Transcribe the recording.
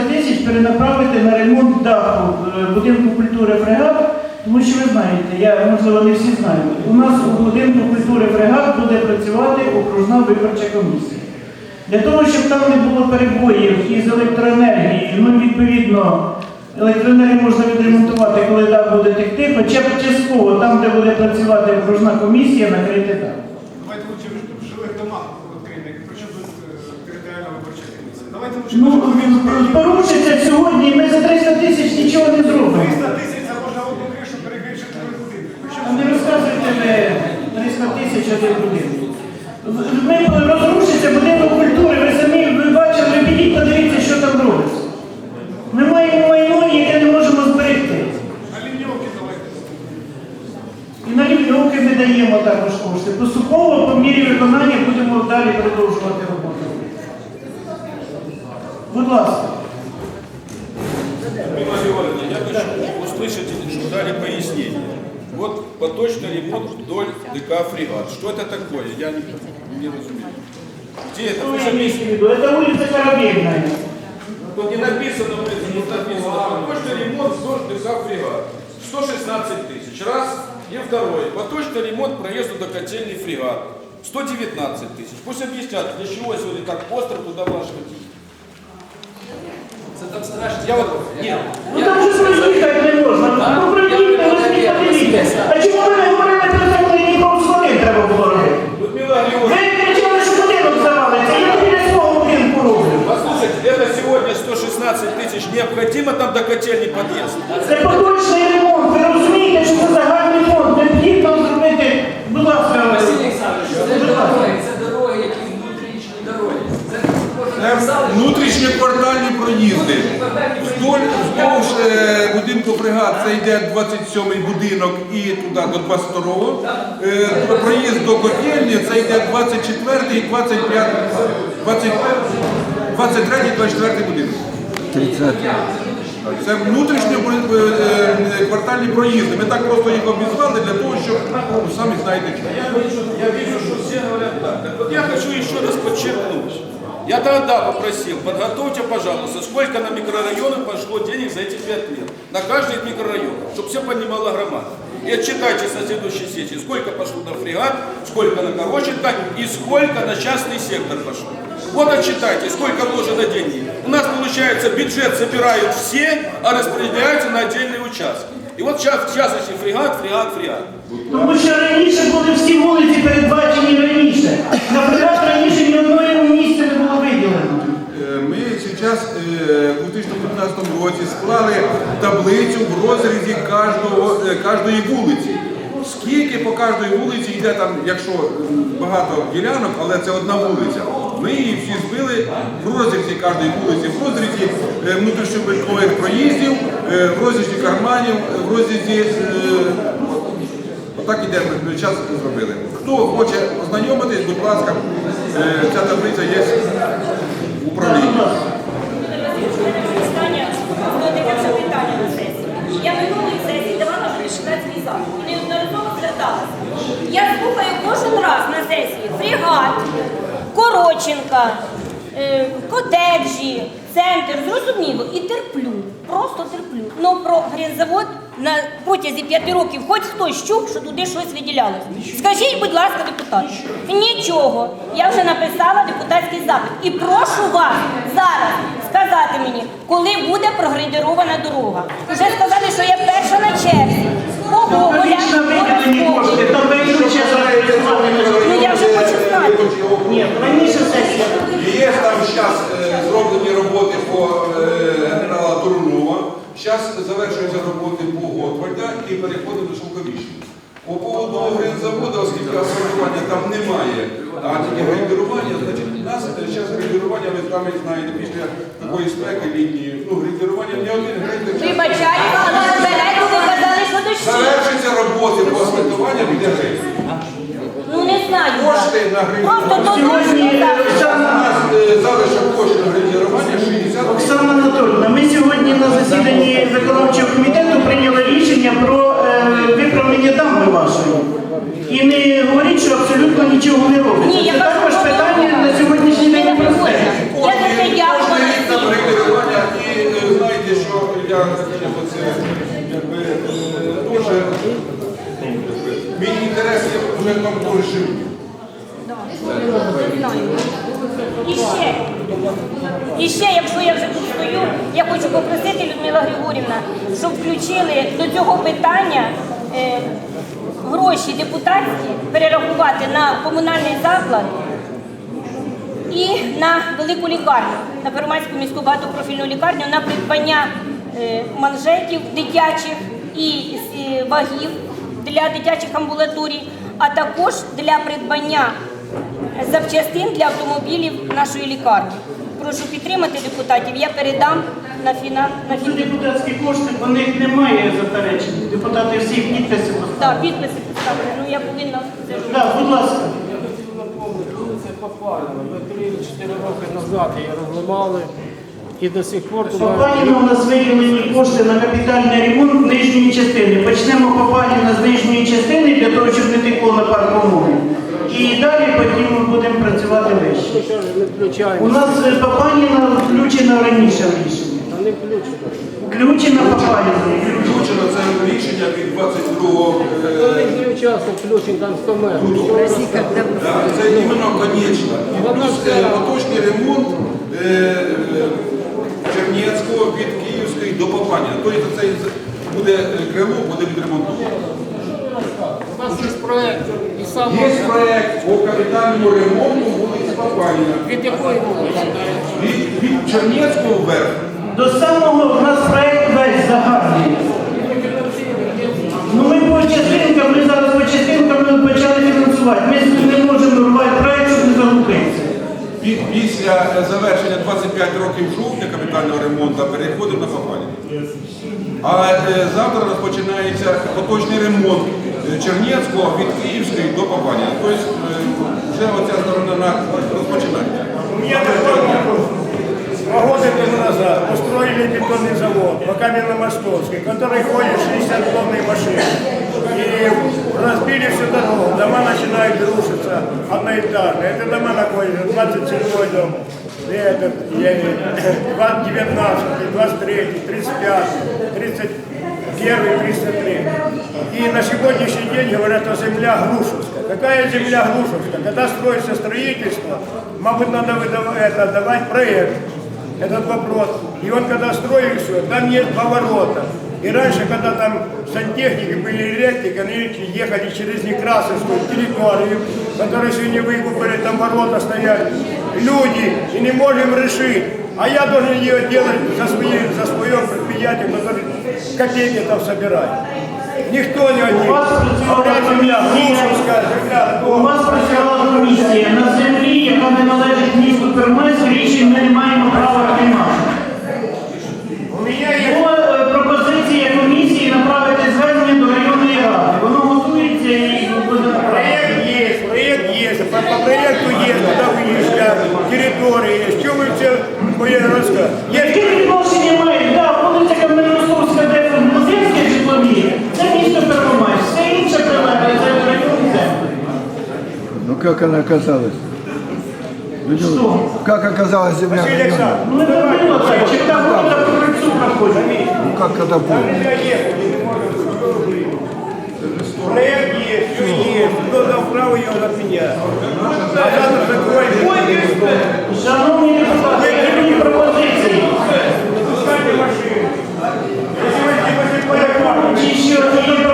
тисяч перенаправити на ремонт даху е, будинку культури фрегат, тому що ви знаєте, я можливо не всі знають. У нас у будинку культури фрегат буде працювати окружна виборча комісія. Для того, щоб там не було перебоїв із електроенергією, ну відповідно, електроенергію можна відремонтувати, коли дах буде текти, хоча б частково там, де буде працювати окружна комісія, накрити дах. Давайте лучше в жилих домах відкриємо, причому тут е, територіальна виборча комісія. Давайте лучше Ну, ну, порушиться сьогодні, і ми за 300 тисяч нічого не зробимо. 300 тисяч це можна одну кришу перекрити житловий будинок. А не розказуйте ви 300 тисяч один будинок. Ми розрушиться будинок культури, ви самі ви бачили, ви підіть, подивіться, що там робиться. Ми маємо майно, яке не можемо зберегти. на ліньовки давайте. І на лівньовки ми даємо також кошти. Поступово по мірі виконання будемо далі продовжувати роботу. Будь ласка. Георгиевна, я хочу услышать, чтобы дали пояснение. Вот поточный ремонт вдоль ДК «Фрегат». Что это такое? Я не, не разумею. Где это? Что Вы имеете в виду? Это улица Корабельная. Тут не написано, улица, тут написано. Поточный ремонт вдоль ДК «Фрегат». 116 тысяч. Раз. И второй. Поточный ремонт проезду до котельной «Фрегат». 119 тысяч. Пусть объяснят, для чего сегодня так остро туда вложить. Це так страшно. Я вот, Ні, Ну там же проїхати не можна. Ну проїхати, ви ж подивіться. А чому ви не говорили про це, коли Дніпровський треба було робити? Людмила Ви Георгиевна, кричали, що будинок завалиться, я біля свого будинку роблю. Послушайте, это сегодня 116 тысяч необходимо там до котельни подъезд. Це поточний ремонт, ви розумієте, що це загальний фонд, необхідно зробити, будь ласка, Внутрішньоквартальні проїзди. Вдоль вздовж е, будинку фрегат це йде 27-й будинок і туди до 22-го. Е, проїзд до котельні це йде 24-й, 25, 23-й, 24-й будинок. Це внутрішньо е, квартальні проїзди. Ми так просто їх обізвали для того, щоб ну, самі знаєте. Я вижу, я вижу, что все говорят так. Вот я хочу еще раз подчеркнуть. Я тогда попросил, подготовьте, пожалуйста, сколько на микрорайоны пошло денег за эти пять лет. На каждый из микрорайонов, чтобы все понимала громада. И отчитайтесь на следующей сессии, сколько пошло на фрегат, сколько на Короченко и сколько на частный сектор пошло. Вот отчитайте, сколько вложено денег. У нас получается бюджет собирают все, а распределяются на отдельные участки. И вот сейчас, в частности, фрегат, фрегат, фрегат. Тому що раніше були всі вулиці передбачені раніше. Наприклад, 2015 склали таблицю в розрізі кожного, е, кожної вулиці. Скільки по кожній вулиці йде там, якщо багато ділянок, але це одна вулиця. Ми її всі збили в розрізі кожної вулиці, в розрізі е, проїздів, е, в розрізі карманів, в розрізі. Отак іде, ми час зробили. Хто хоче ознайомитись, будь ласка, ця таблиця є в управлінні. Таке вже питання на сесії. Я минулої сесії давала вже депутатський запит і неодноразово зверталася. Я слухаю кожен раз на сесії фрегат, Короченка, е, котеджі, центр, зрозуміло, і терплю, просто терплю. Ну про гряззавод на протязі п'яти років хоч хтось чув, що туди щось виділялось. Скажіть, будь ласка, депутат, нічого. Я вже написала депутатський запит. І прошу вас зараз сказати мені, коли буде прогрейдерована дорога. Вже сказали, що я перша на черзі. Ого, Вічно там виключення Ну я вже хочу знати. Ні, раніше сесія. Є там зараз зроблені роботи по е, генерала Турунова. Зараз завершуються роботи по Готвальда і переходимо до Шовковічні. По поводу гринзаводу, оскільки асфальтування там немає, а тільки грейдерування, значить у нас зараз грейдерування, ви самі знаєте, після такої спеки лінії. ну грейдерування не один грейдер. Вибачаю, але збирайте, ви казали, що дощі. Завершиться роботи по асфальтуванню буде грейдер. Ну не знаю. Кошти на Просто то дощі. так. У нас е, залишок коштів на грейдерування 60 Оксана Анатольовна, ми сьогодні на засіданні виконавчого комітету прийняли рішення про е, виправлення дамби вашої. І не говоріть, що абсолютно нічого не робиться. Ні, я Це кажу, також що питання ви- на сьогоднішній ви не день просте. Я за це дякую. Кожний рік на регулювання і я оце якби е, теж мій інтерес є вже там живий. І ще, якщо я вже тут стою, я хочу попросити Людмила Григорівна, щоб включили до цього питання е, гроші депутатські перерахувати на комунальний заклад і на велику лікарню, на Первомайську міську багатопрофільну лікарню на придбання манжетів дитячих і е, вагів для дитячих амбулаторій, а також для придбання запчастин для автомобілів нашої лікарні. Прошу підтримати депутатів. Я передам на фінал на Це депутатські кошти, по них немає заперечень. Депутати всі підписи поставили. Так, підписи поставили. Ну я повинна це ж. Так, будь ласка. Це попалено. Ми 3-4 роки назад її розламали і до сих пор туди. Попаніна у нас виділені кошти на капітальний ремонт нижньої частини. Почнемо Попаніна з нижньої частини для того, щоб не текло на парковому. І далі потім ми будемо працювати вище. У нас е, Попаніна включена раніше в рішення. А не включено. Включена Попаніна. Включено це рішення від 22 Коли е, включен там 100 метрів. Да, Це іменно конечно. Плюс е, поточний ремонт е, е, Чернецького від Попаня. Тобто це буде е, крило, буде відремонтовано. У нас є проєкт і сам Є проект по капітальному ремонту вулиці Попаніна. від якої вулиці? Від, від Чернецького вверх. До самого у нас проект весь загальний. Ну ми по частинкам, ми зараз по частинкам почали фінансувати. Ми не можемо рвати проект, щоб не загубитися. Після е, завершення 25 років жовтня капітального ремонту переходимо на Попаніна. А е, завтра розпочинається поточний ремонт е, Чернецького від Київської до Попаніна. Тобто е, вже оця сторона на розпочинається. У меня такой вопрос. Два года тому назад построили бетонный завод по Каменно-Мостовской, который ходит 60 тонны машин. И разбили всю дорогу, дома начинают рушиться одноэтажные. Это дома находятся, 27 дом, и Этот, я не- 19, 23, 35, 31, 33. И на сегодняшний день говорят, что земля Грушевская. Какая земля Грушевская? Когда строится строительство, мабуть, надо выдавать, это, давать проект, этот вопрос. И вот когда строили все, там нет поворота. И раньше, когда там сантехники были электрики, они ехали через Некрасовскую территорию, которую сегодня выкупили, там ворота стоят. Люди, и не можем решить. А я должен ее делать за, свои, за свое предприятие, которое копейки там собирает. Никто не один. У вас працювала Говорят, земля, комісія. Грушевская земля, У вас працювала комісія на землі, яка не належить місту Пермець, рішень ми не маємо права приймати. как она оказалась? Что? Как оказалась земля? Василий района? Александрович, Ну це було так, чи там вода по крицю проходить. Ну как это было? нельзя ехать, не может Проект есть, все есть. Кто дал право ее отменять? А завтра закроем. Шановні депутати, які мені пропозиції? Пускайте машину. Если вы не понимаете, Чи ще одні